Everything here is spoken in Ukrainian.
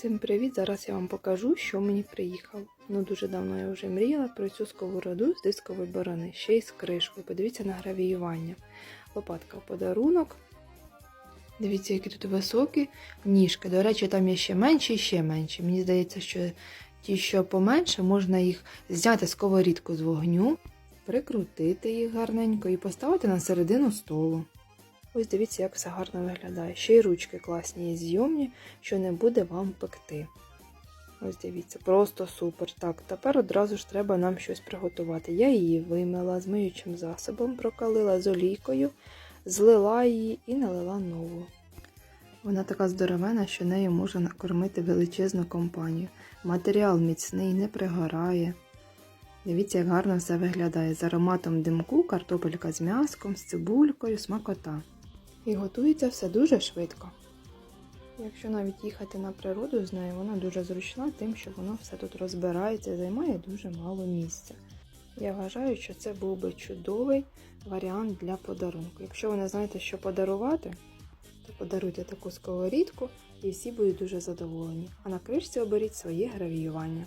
Всім привіт! Зараз я вам покажу, що мені приїхало. Ну дуже давно я вже мріяла про цю сковороду з дискової борони, ще й з кришкою. Подивіться на гравіювання. Лопатка в подарунок. Дивіться, які тут високі ніжки. До речі, там є ще менші і ще менші. Мені здається, що ті, що поменше, можна їх зняти сковорідку з вогню, прикрутити їх гарненько і поставити на середину столу. Ось дивіться, як все гарно виглядає. Ще й ручки класні і зйомні, що не буде вам пекти. Ось дивіться, просто супер. Так, тепер одразу ж треба нам щось приготувати. Я її вимила з миючим засобом, прокалила з олійкою, злила її і налила нову. Вона така здоровена, що нею можна накормити величезну компанію. Матеріал міцний, не пригорає. Дивіться, як гарно все виглядає з ароматом димку, картопелька з м'яском, з цибулькою, смакота. І готується все дуже швидко. Якщо навіть їхати на природу з нею, вона дуже зручна, тим, що воно все тут розбирається і займає дуже мало місця. Я вважаю, що це був би чудовий варіант для подарунку. Якщо ви не знаєте, що подарувати, то подаруйте таку сковорідку і всі будуть дуже задоволені. А на кришці оберіть своє гравіювання.